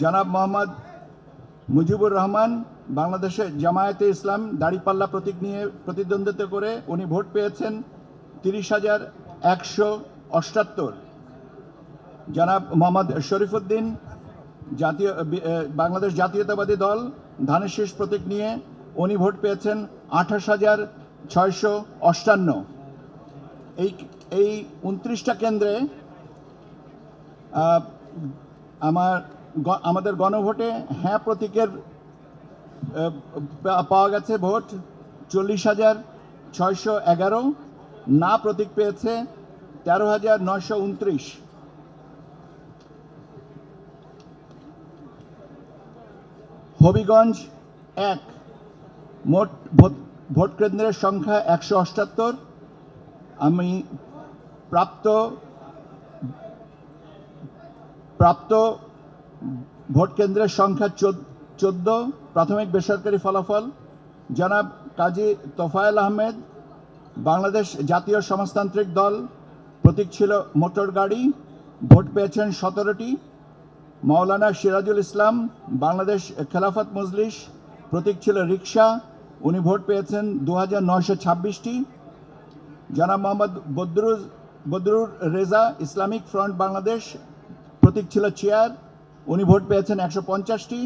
জনাব মোহাম্মদ মুজিবুর রহমান বাংলাদেশে জামায়াতে ইসলাম দাড়িপাল্লা প্রতীক নিয়ে প্রতিদ্বন্দ্বিতা করে উনি ভোট পেয়েছেন তিরিশ হাজার একশো অষ্টাত্তর। জনাব মোহাম্মদ শরীফুদ্দিন জাতীয় বাংলাদেশ জাতীয়তাবাদী দল ধানের শীষ প্রতীক নিয়ে উনি ভোট পেয়েছেন আঠাশ হাজার ছয়শো অষ্টান্ন। এই এই উনত্রিশটা কেন্দ্রে আমার আমাদের গণভোটে হ্যাঁ প্রতীকের পাওয়া গেছে ভোট চল্লিশ হাজার ছয়শো এগারো, না প্রতীক পেয়েছে তেরো হাজার নয়শো উনত্রিশ। হবিগঞ্জ এক, মোট ভোট- কেন্দ্রের সংখ্যা একশো অষ্টাত্তর আমি প্রাপ্ত প্রাপ্ত ভোট কেন্দ্রের সংখ্যা চোদ্দ প্রাথমিক বেসরকারি ফলাফল, জনাব কাজী তোফায়েল আহমেদ, বাংলাদেশ জাতীয় সমাজতান্ত্রিক দল, প্রতীক ছিল মোটর গাড়ি, ভোট পেয়েছেন সতেরোটি মাওলানা সিরাজুল ইসলাম, বাংলাদেশ খেলাফত মজলিস, প্রতীক ছিল রিক্সা উনি ভোট পেয়েছেন দু হাজার নয়শো ছাব্বিশটি, জনাব মোহাম্মদ বদরুজ, বদরুর রেজা ইসলামিক ফ্রন্ট বাংলাদেশ, প্রতীক ছিল চেয়ার উনি ভোট পেয়েছেন একশো পঞ্চাশটি।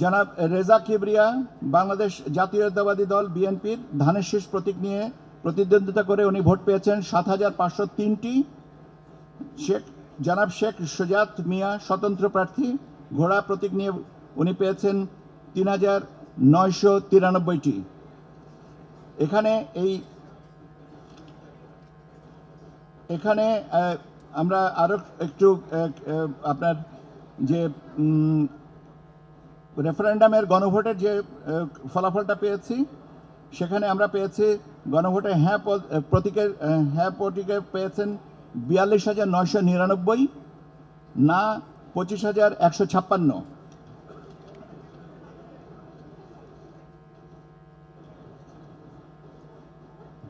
জনাব রেজা কিবরিয়া, বাংলাদেশ জাতীয়তাবাদী দল বিএনপির ধানের শীষ প্রতীক নিয়ে প্রতিদ্বন্দ্বিতা করে উনি ভোট পেয়েছেন সাত হাজার পাঁচশো তিনটি। শেখ, জনাব শেখ সুজাত মিয়া, স্বতন্ত্র প্রার্থী, ঘোড়া প্রতীক নিয়ে উনি পেয়েছেন তিন হাজার নয়শো তিরানব্বইটি। এখানে এই, এখানে আমরা আরও একটু আপনার যে রেফারেন্ডামের গণভোটের যে ফলাফলটা পেয়েছি, সেখানে আমরা পেয়েছি গণভোটে হ্যাঁ প- প্রতীকের হ্যাঁ প্রতীকে পেয়েছেন বিয়াল্লিশ হাজার নয়শো নিরানব্বই, না পঁচিশ হাজার একশো ছাপ্পান্ন।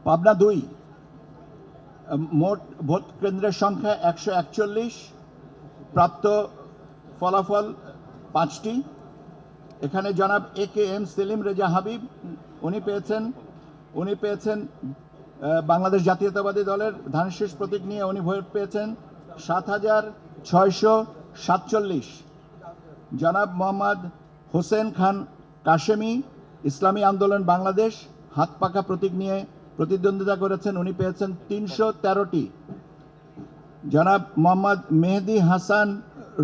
পাবনা দুই। মোট ভোট কেন্দ্রের সংখ্যা একশো একচল্লিশ, প্রাপ্ত ফলাফল পাঁচটি। এখানে জনাব A K M Selim Reza Habib, উনি পেয়েছেন উনি পেয়েছেন বাংলাদেশ জাতীয়তাবাদী দলের ধানশীষ প্রতীক নিয়ে উনি ভোট পেয়েছেন সাত হাজার ছয়শো সাতচল্লিশ। জনাব মোহাম্মদ হোসেন খান কাশেমি, ইসলামী আন্দোলন বাংলাদেশ, হাত পাকা প্রতীক নিয়ে প্রতিদ্বন্দ্বিতা করেছেন, উনি পেয়েছেন তিনশো তেরোটি। জনাব মোহাম্মদ মেহেদি হাসান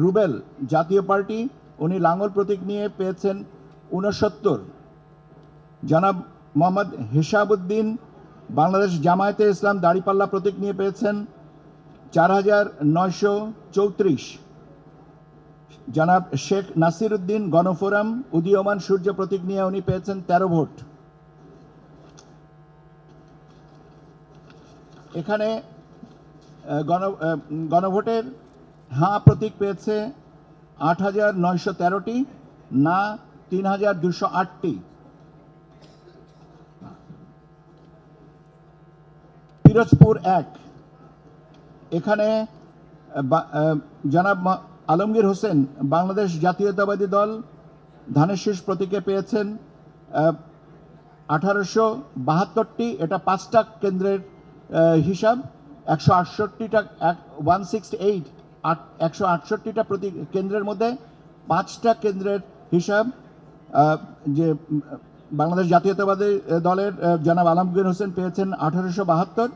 রুবেল জাতীয় পার্টি, উনি লাঙ্গল প্রতীক নিয়ে পেয়েছেন উনসত্তর জনাব মোহাম্মদ হেসাবুদ্দিন বাংলাদেশ জামায়াতে ইসলাম দাড়িপাল্লা প্রতীক নিয়ে পেয়েছেন চার হাজার নয়শো চৌত্রিশ। জনাব শেখ নাসির উদ্দিন গণফোরাম, উদীয়মান সূর্য প্রতীক নিয়ে উনি পেয়েছেন তেরো ভোট। এখানে গণ গণভোটের হাঁ প্রতীক পেয়েছে আট হাজার নয়শো তেরোটি, না তিন হাজার দুশো আটটি। পিরোজপুর এক। এখানে জনাব আলমগীর হোসেন বাংলাদেশ জাতীয়তাবাদী দল ধানের শীষ প্রতীকে পেয়েছেন আঠারোশো বাহাত্তরটি, এটা পাঁচটা কেন্দ্রের হিসাব একশো আটষট্টিটা ওয়ান সিক্স এইট আট, একশো আটষট্টিটা প্রতি কেন্দ্রের মধ্যে পাঁচটা কেন্দ্রের হিসাব যে বাংলাদেশ জাতীয়তাবাদী দলের জনাব আলমগীর হোসেন পেয়েছেন আঠারোশো বাহাত্তর।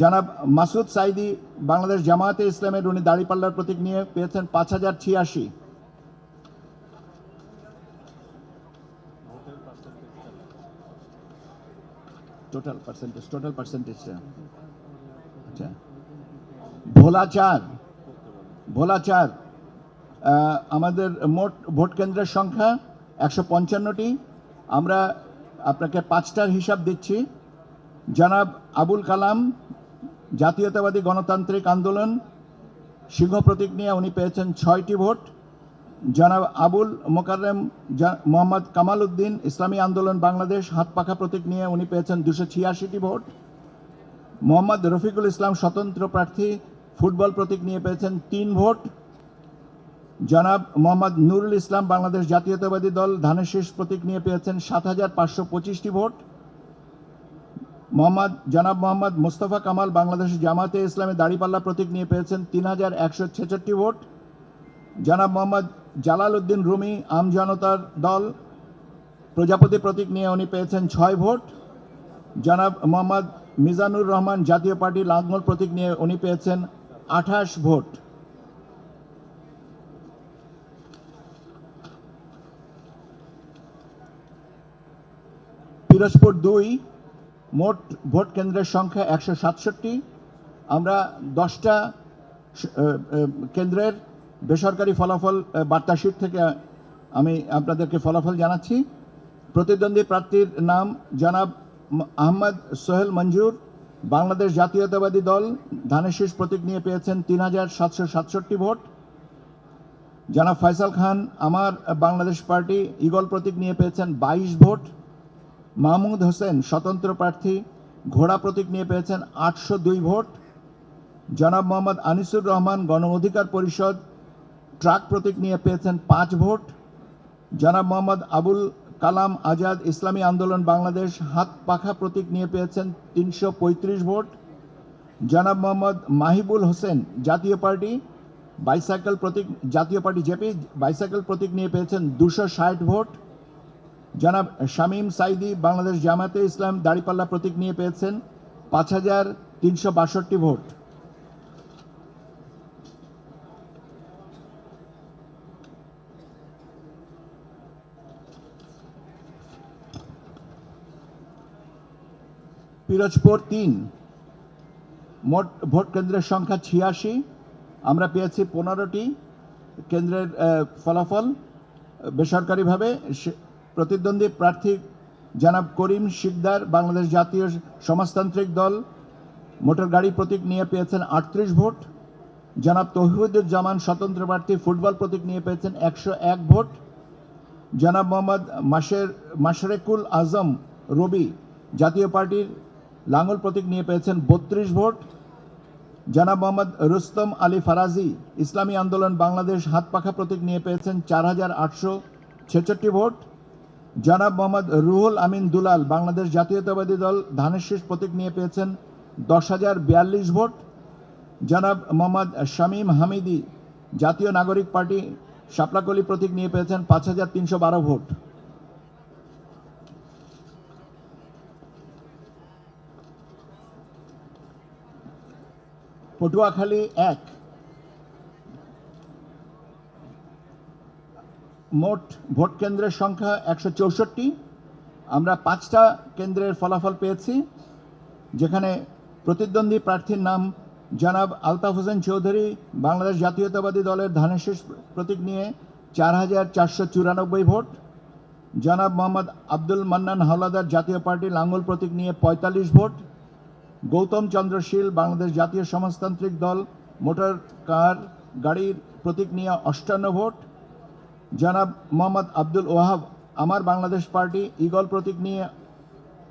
জনাব মাসুদ সাইদি, বাংলাদেশ জামায়াতে ইসলামের, উনি দাড়িপাল্লার প্রতীক নিয়ে পেয়েছেন পাঁচ হাজার ছিয়াশি। টোটাল পার্সেন্টেজ টোটাল পার্সেন্টেজটা আচ্ছা ভোলা চার ভোলা চার আহ, আমাদের মোট ভোট কেন্দ্রের সংখ্যা একশো পঞ্চান্নটি। আমরা আপনাকে পাঁচটার হিসাব দিচ্ছি। জনাব আবুল কালাম জাতীয়তাবাদী গণতান্ত্রিক আন্দোলন সিংহ প্রতীক নিয়ে উনি পেয়েছেন ছয়টি ভোট। জনাব আবুল মোকাররম মোহাম্মদ কামাল উদ্দিন ইসলামী আন্দোলন বাংলাদেশ হাত পাখা প্রতীক নিয়ে উনি পেয়েছেন দুশো ছিয়াশিটি ভোট। মোহাম্মদ রফিকুল ইসলাম স্বতন্ত্র প্রার্থী, ফুটবল প্রতীক নিয়ে পেয়েছেন তিন ভোট। জনাব মোহাম্মদ নুরুল ইসলাম বাংলাদেশ জাতীয়তাবাদী দল ধানের শীষ প্রতীক নিয়ে পেয়েছেন সাত হাজার পাঁচশো পঁচিশটি ভোট। মোহাম্মদ, জনাব মোহাম্মদ মোস্তফা কামাল বাংলাদেশ জামাতে ইসলামী দাড়িপাল্লা প্রতীক নিয়ে পেয়েছেন তিন হাজার একশো ছেষট্টি ভোট। জনাব মোহাম্মদ জালাল উদ্দিন রুমি আম জনতার দল। প্রজাপতি প্রতীক নিয়ে উনি পেয়েছেন ছয় ভোট। জনাব মোহাম্মদ মিজানুর রহমান জাতীয় পার্টি লাঙ্গল প্রতীক নিয়ে উনি পেয়েছেন আঠাশ ভোট। পিরোজপুর দুই, মোট ভোট কেন্দ্রের সংখ্যা একশো সাতষট্টি। আমরা দশটা কেন্দ্রের বেসরকারি ফলাফল আহ, বার্তা শিট থেকে আমি আপনাদেরকে ফলাফল জানাচ্ছি। প্রতিদ্বন্দ্বী প্রার্থীর নাম জনাব আহমদ সোহেল মঞ্জুর। বাংলাদেশ জাতীয়তাবাদী দল ধানের শীষ প্রতীক নিয়ে পেয়েছেন তিন হাজার সাতশো সাতষট্টি ভোট। জনাব ফয়সাল খান আমার বাংলাদেশ পার্টি ইগল প্রতীক নিয়ে পেয়েছেন বাইশ ভোট। মাহমুদ হোসেন স্বতন্ত্র প্রার্থী ঘোড়া প্রতীক নিয়ে পেয়েছেন আটশো দুই ভোট। জনাব মোহাম্মদ আনিসুর রহমান গণ অধিকার পরিষদ ট্রাক প্রতীক নিয়ে পেয়েছেন পাঁচ ভোট। জনাব মোহাম্মদ আবুল কালাম আজাদ ইসলামী আন্দোলন বাংলাদেশ হাত পাখা প্রতীক নিয়ে পেয়েছেন তিনশো পঁয়ত্রিশ ভোট। জনাব মোহাম্মদ মাহিবুল হোসেন জাতীয় পার্টি, বাইসাইকেল প্রতীক, জাতীয় পার্টি জেপি, বাইসাইকেল প্রতীক নিয়ে পেয়েছেন দুশো ষাট ভোট। জনাব শামীম সাইদি, বাংলাদেশ জামাতে ইসলাম দাড়িপাল্লা প্রতীক নিয়ে পেয়েছেন পাঁচ হাজার তিনশো বাষট্টি ভোট। পিরোজপুর তিন। মোট ভোট কেন্দ্রের সংখ্যা ছিয়াশি। আমরা পেয়েছি পনেরোটি কেন্দ্রের ফলাফল। বেসরকারিভাবে প্রতিদ্বন্দ্বী প্রার্থী জনাব করিম শিকদার বাংলাদেশ জাতীয় সমাজতান্ত্রিক দল। মোটর গাড়ি প্রতীক নিয়ে পেয়েছেন আটত্রিশ ভোট। জনাব তহিদুজ্জামান স্বতন্ত্র প্রার্থী ফুটবল প্রতীক নিয়ে পেয়েছেন একশো এক ভোট। জনাব মোহাম্মদ মাসের মাশরেকুল আজম রবি জাতীয় পার্টির লাঙ্গল প্রতীক নিয়ে পেয়েছেন বত্রিশ ভোট। জনাব মোহাম্মদ রুস্তম আলী ফারাজি, ইসলামী আন্দোলন বাংলাদেশ হাত পাখা প্রতীক নিয়ে পেয়েছেন চার হাজার আটশো ছেষট্টি ভোট। জনাব মোহাম্মদ রুহুল আমিন দুলাল, বাংলাদেশ জাতীয়তাবাদী দল ধানের শীষ প্রতীক নিয়ে পেয়েছেন দশ হাজার বিয়াল্লিশ ভোট। জনাব মোহাম্মদ শামীম হামিদি, জাতীয় নাগরিক পার্টি শাপলাকলি প্রতীক নিয়ে পেয়েছেন পাঁচ হাজার তিনশো বারো ভোট। পটুয়াখালী এক। মোট ভোট কেন্দ্রের সংখ্যা একশো চৌষট্টি। আমরা পাঁচটা কেন্দ্রের ফলাফল পেয়েছি, যেখানে প্রতিদ্বন্দ্বী প্রার্থীর নাম জনাব আলতাফ হোসেন চৌধুরী, বাংলাদেশ জাতীয়তাবাদী দলের ধানের শীষ প্রতীক নিয়ে চার হাজার চারশো চুরানব্বই ভোট, জনাব মোহাম্মদ আব্দুল মান্নান হাওলাদার জাতীয় পার্টি লাঙ্গল প্রতীক নিয়ে পঁয়তাল্লিশ ভোট গৌতম চন্দ্র শীল, বাংলাদেশ জাতীয় সমাজতান্ত্রিক দল, মোটর কার গাড়ির প্রতীক নিয়ে অষ্টান্ন ভোট। জনাব মোহাম্মদ আব্দুল ওয়াহাব, আমার বাংলাদেশ পার্টি ইগল প্রতীক নিয়ে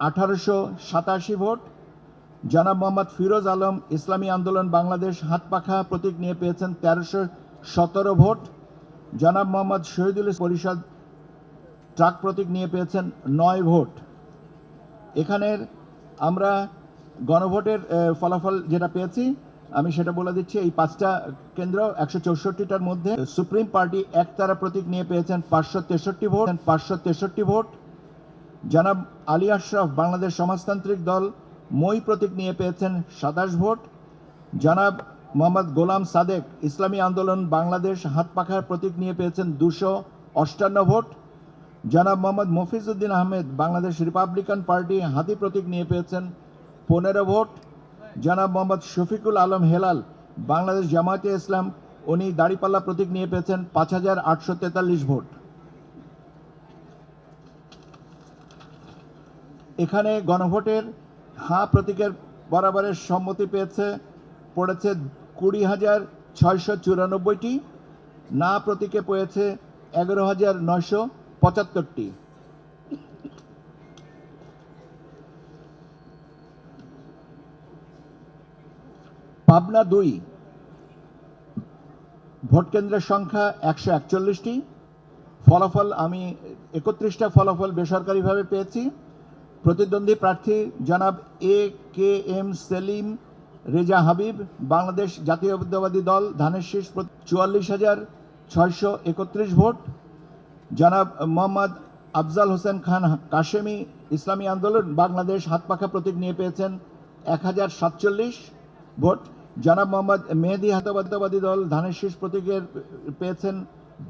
আঠারোশো সাতাশি ভোট। জনাব মোহাম্মদ ফিরোজ আলম, ইসলামী আন্দোলন বাংলাদেশ হাতপাখা প্রতীক নিয়ে পেয়েছেন তেরোশো সতেরো ভোট। জনাব মোহাম্মদ শহীদুল পরিষদ ট্রাক প্রতীক নিয়ে পেয়েছেন নয় ভোট। এখানের আমরা গণভোটের ফলাফল যেটা পেয়েছি, আমি সেটা বলে দিচ্ছি, এই পাঁচটা কেন্দ্র একশো চৌষট্টিটার মধ্যে সুপ্রিম পার্টি একতারা প্রতীক নিয়ে পেয়েছেন পাঁচশো তেষট্টি ভোট, পাঁচশো তেষট্টি ভোট। জনাব আলী আশরাফ বাংলাদেশ সমাজতান্ত্রিক দল মই প্রতীক নিয়ে পেয়েছেন সাতাশ ভোট। জনাব মোহাম্মদ গোলাম সাদেক ইসলামী আন্দোলন বাংলাদেশ হাত পাখার প্রতীক নিয়ে পেয়েছেন দুশো অষ্টান্ন ভোট। জনাব মোহাম্মদ মফিজউদ্দিন আহমেদ বাংলাদেশ রিপাবলিকান পার্টি হাতি প্রতীক নিয়ে পেয়েছেন পনেরো ভোট। জনাব মোহাম্মদ শফিকুল আলম হেলাল, বাংলাদেশ জামায়াতে ইসলাম, উনি দাড়িপাল্লা প্রতীক নিয়ে পেয়েছেন পাঁচ হাজার আটশো তেতাল্লিশ ভোট। এখানে গণভোটের হাঁ প্রতীকের বরাবরের সম্মতি পেয়েছে, পড়েছে কুড়ি হাজার ছয়শো চুরানব্বইটি, না প্রতীকে পেয়েছে এগারো হাজার নয়শো পঁচাত্তরটি। পাবনা দুই। ভোট কেন্দ্রের সংখ্যা একশো একচল্লিশটি। ফলাফল আমি একত্রিশটা ফলাফল বেসরকারিভাবে পেয়েছি। প্রতিদ্বন্দ্বী প্রার্থী জনাব A K M Selim, Reza Habib, Bangladesh Jatiyatabadi Dal ধানের শীষ চুয়াল্লিশ হাজার ছয়শো একত্রিশ ভোট। জনাব মোহাম্মদ আফজাল হোসেন খান কাশেমি, ইসলামী আন্দোলন, বাংলাদেশ হাতপাখা প্রতীক নিয়ে পেয়েছেন এক হাজার সাতচল্লিশ ভোট। জনাব মোহাম্মদ মেহেদি হাতবাদ্যবাদী দল ধানের শীষ প্রতীকের পেয়েছেন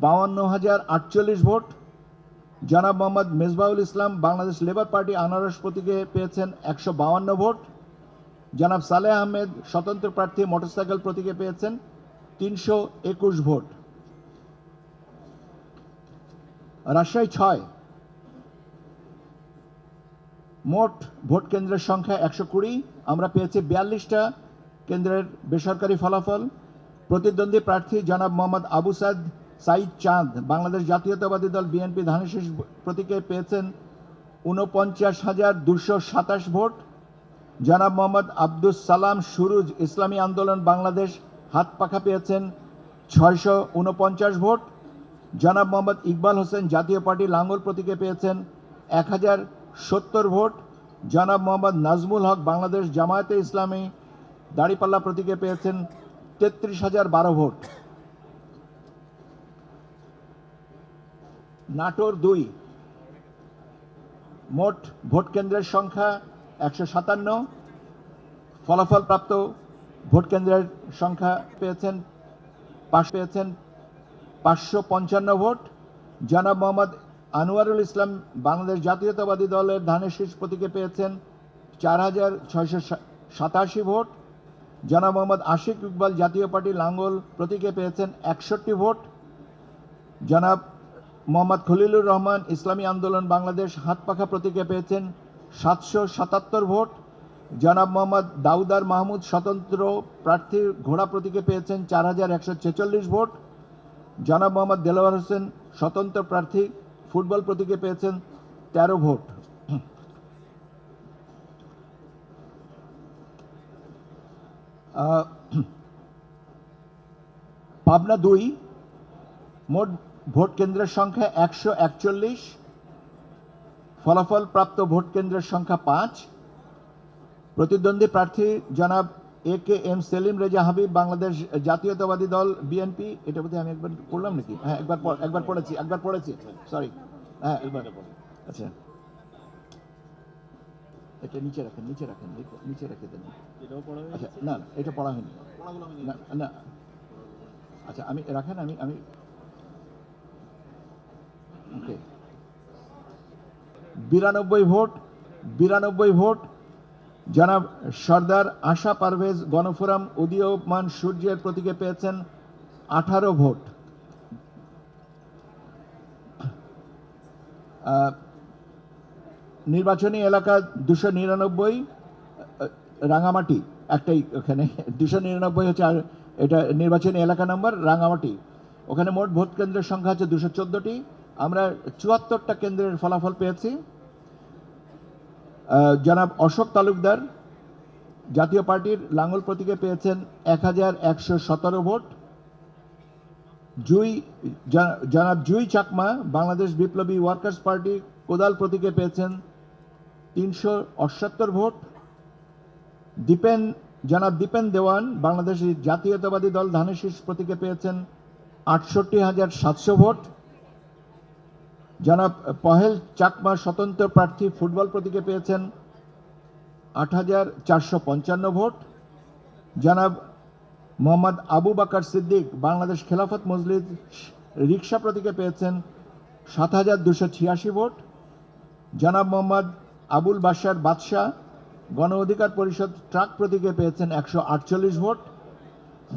বাউান্ন হাজার আটচল্লিশ ভোট। জনাব মোহাম্মদ মেজবাউল ইসলাম বাংলাদেশ লেবার পার্টি আনারস প্রতীকে পেয়েছেন একশো বাউান্ন ভোট। জনাব সালেহ আহমেদ স্বতন্ত্র প্রার্থী মোটরসাইকেল প্রতীকে পেয়েছেন তিনশো একুশ ভোট। রাজশাহী ছয়। মোট ভোট কেন্দ্রের সংখ্যা একশো কুড়ি। আমরা পেয়েছি বিয়াল্লিশটা। কেন্দ্রের বেসরকারি ফলাফল, প্রতিদ্বন্দ্বী প্রার্থী জনাব মোহাম্মদ আবু সাদ সাইদ চাঁদ, বাংলাদেশ জাতীয়তাবাদী দল বিএনপি ধানেশীষ প্রতীকে পেয়েছেন উনপঞ্চাশ হাজার দুশো সাতাশ ভোট। জনাব মোহাম্মদ আব্দুস সালাম সুরুজ ইসলামী আন্দোলন বাংলাদেশ হাত পাখা পেয়েছেন ছয়শো উনপঞ্চাশ ভোট। জনাব মোহাম্মদ ইকবাল হোসেন জাতীয় পার্টি লাঙ্গল প্রতীকে পেয়েছেন এক হাজার সত্তর ভোট। জনাব মোহাম্মদ নাজমুল হক বাংলাদেশ জামায়াতে ইসলামী দাড়িপাল্লা প্রতীকে পেয়েছেন তেত্রিশ হাজার বারো ভোট। নাটোর দুই। মোট ভোট কেন্দ্রের সংখ্যা একশো সাতান্ন। ফলাফল প্রাপ্ত ভোট কেন্দ্রের সংখ্যা পেয়েছেন পাশ পেয়েছেন পাঁচশো পঞ্চান্ন ভোট। জনাব মোহাম্মদ আনোয়ারুল ইসলাম বাংলাদেশ জাতীয়তাবাদী দলের ধানের শীর্ষ প্রতীকে পেয়েছেন চার হাজার ছয়শো সাতাশি ভোট। জনাব মোহাম্মদ আশিক ইকবাল জাতীয় পার্টি লাঙ্গল প্রতীকে পেয়েছেন একষট্টি ভোট। জনাব মোহাম্মদ খলিলুর রহমান ইসলামী আন্দোলন বাংলাদেশ হাতপাখা প্রতীকে পেয়েছেন সাতশো সাতাত্তর ভোট। জনাব মোহাম্মদ দাউদার মাহমুদ স্বতন্ত্র প্রার্থী ঘোড়া প্রতীকে পেয়েছেন চার হাজার একশো ছেচল্লিশ ভোট। জনাব মোহাম্মদ দেলোয়ার হোসেন স্বতন্ত্র প্রার্থী ফুটবল প্রতীকে পেয়েছেন তেরো ভোট। পাবনা দুই, মোট ভোট কেন্দ্রের সংখ্যা একশো একচল্লিশ, ফলাফল প্রাপ্ত ভোট কেন্দ্রের সংখ্যা পাঁচ। প্রতিদ্বন্দ্বী প্রার্থী জনাব A K M Selim Reza Habib, Bangladesh Jatiyatabadi Dal BNP. এটা বোধহয় আমি একবার পড়লাম নাকি? হ্যাঁ একবার একবার পড়েছি একবার পড়েছি। সরি হ্যাঁ একবার। আচ্ছা। এটা নিচে রাখেন নিচে রাখেন নিচে- রেখে দেন। আচ্ছা না না এটা পড়া হয়নি। না না। আচ্ছা আমি রাখেন আমি আমি ওকে। বিরানব্বই ভোট বিরানব্বই ভোট। জনাব সর্দার আশা পারভেজ গণফোরাম উদীয়মান সূর্যের প্রতীকে পেয়েছেন আঠারো ভোট। আহ, নির্বাচনী এলাকা দুশো নিরানব্বই রাঙামাটি, একটাই ওখানে। দুশো নিরানব্বই হচ্ছে আর এটা নির্বাচনী এলাকা নম্বর, রাঙামাটি। ওখানে মোট ভোট কেন্দ্রের সংখ্যা হচ্ছে দুশো চোদ্দোটি। আমরা চুয়াত্তরটা কেন্দ্রের ফলাফল পেয়েছি। জনাব অশোক তালুকদার, জাতীয় পার্টির লাঙ্গল প্রতীকে পেয়েছেন এক হাজার একশো সতেরো ভোট। জুই জনাব জুই চাকমা, বাংলাদেশ বিপ্লবী ওয়ার্কার্স পার্টি কোদাল প্রতীকে পেয়েছেন তিনশো অষ্টাত্তর ভোট। দীপেন, জনাব দীপেন দেওয়ান, বাংলাদেশ জাতীয়তাবাদী দল ধানের শীষ প্রতীকে পেয়েছেন আটষট্টি হাজার সাতশো ভোট। জনাব পহেল চাকমা স্বতন্ত্র প্রার্থী ফুটবল প্রতীকে পেয়েছেন আট হাজার চারশো পঞ্চান্ন ভোট। জনাব মোহাম্মদ আবু বাকার সিদ্দিক, বাংলাদেশ খেলাফত মজলিদ রিক্সা প্রতীকে পেয়েছেন সাত হাজার দুশো ছিয়াশি ভোট। জনাব মোহাম্মদ আবুল বাশার বাদশাহ, গণ অধিকার পরিষদ ট্রাক প্রতীকে পেয়েছেন একশো আটচল্লিশ ভোট।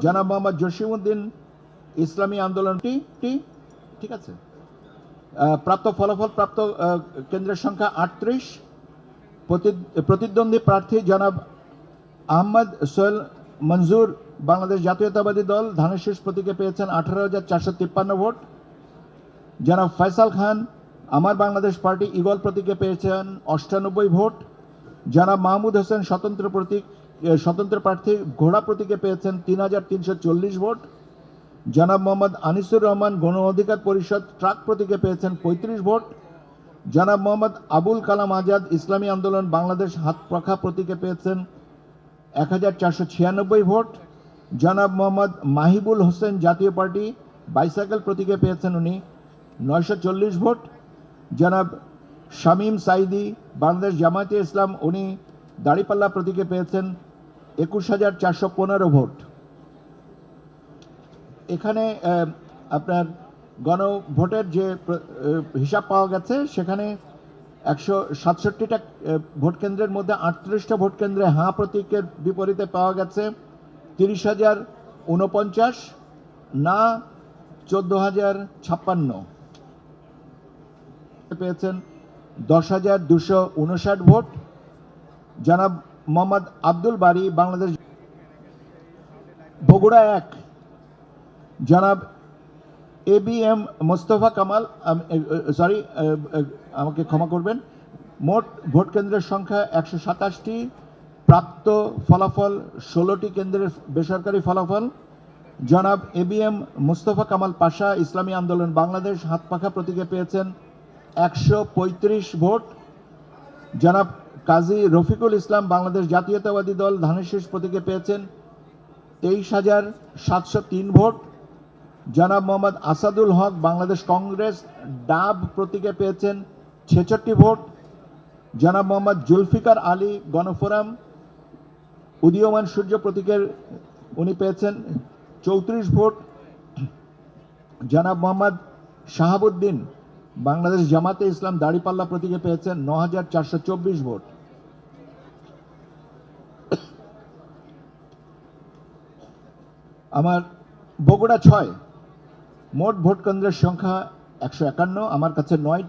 জনাব মোহাম্মদ জসিমউদ্দিন ইসলামী আন্দোলনটি ঠিক আছে? প্রাপ্ত ফলাফল প্রাপ্ত কেন্দ্রের সংখ্যা আটত্রিশ। প্রতিদ্বন্দ্বী প্রার্থী জনাব আহমদ সোহেল মঞ্জুর, বাংলাদেশ জাতীয়তাবাদী দল, ধানের শীষ প্রতীকে পেয়েছেন আঠারো হাজার চারশো তিপ্পান্ন ভোট। জনাব ফয়সাল খান আমার বাংলাদেশ পার্টি ইগল প্রতীকে পেয়েছেন অষ্টানব্বই ভোট। জনাব মাহমুদ হোসেন স্বতন্ত্র প্রতীক স্বতন্ত্র প্রার্থী ঘোড়া প্রতীকে পেয়েছেন তিন হাজার তিনশো চল্লিশ ভোট। জনাব মোহাম্মদ আনিসুর রহমান গণ অধিকার পরিষদ ট্রাক প্রতীকে পেয়েছেন পঁয়ত্রিশ ভোট। জনাব মোহাম্মদ আবুল কালাম আজাদ ইসলামী আন্দোলন বাংলাদেশ হাত পাখা প্রতীকে পেয়েছেন এক হাজার চারশো ছিয়ানব্বই ভোট। জনাব মোহাম্মদ মাহিবুল হোসেন জাতীয় পার্টি বাইসাইকেল প্রতীকে পেয়েছেন উনি নয়শো চল্লিশ ভোট। জনাব শামীম সাইদি বাংলাদেশ জামায়াতে ইসলাম, উনি দাড়িপাল্লা প্রতীকে পেয়েছেন একুশ হাজার চারশো পনেরো ভোট। এখানে আপনার গণভোটের যে হিসাব পাওয়া গেছে, সেখানে একশো সাতষট্টিটা ভোট কেন্দ্রের মধ্যে আটত্রিশটা ভোট কেন্দ্রে হাঁ প্রতীকের বিপরীতে পাওয়া গেছে, তিরিশ হাজার উনপঞ্চাশ না চোদ্দ হাজার ছাপ্পান্ন। পেয়েছেন দশ হাজার দুশো উনষাট ভোট। জনাব মোহাম্মদ আব্দুল বারি, বাংলাদেশ। বগুড়া এক। জনাব A B M Mostafa Kamal sorry আমাকে ক্ষমা করবেন। মোট ভোট কেন্দ্রের সংখ্যা একশো সাতাশটি। প্রাপ্ত ফলাফল ষোলোটি কেন্দ্রের বেসরকারি ফলাফল। জনাব A B M Mostafa Kamal Pasha, Islami Andolan Bangladesh হাত পাখা প্রতীকে পেয়েছেন একশো পঁয়ত্রিশ ভোট। জনাব কাজী রফিকুল ইসলাম বাংলাদেশ জাতীয়তাবাদী দল ধানের শীষ প্রতীকে পেয়েছেন তেইশ হাজার সাতশো তিন ভোট। জনাব মোহাম্মদ আসাদুল হক বাংলাদেশ কংগ্রেস ডাব প্রতীকে পেয়েছেন ছেষট্টি ভোট। জনাব মোহাম্মদ জুলফিকার আলী গণফোরাম উদীয়মান সূর্য প্রতীকের উনি পেয়েছেন চৌত্রিশ ভোট। জনাব মোহাম্মদ শাহাবুদ্দিন বাংলাদেশ জামাতে ইসলাম দাড়িপাল্লা প্রতীকে পেয়েছেন ন হাজার চারশো চব্বিশ ভোট। আমার বগুড়া ছয়, মোট ভোট কেন্দ্রের সংখ্যা একশো একান্ন, আমার কাছে নয়টি।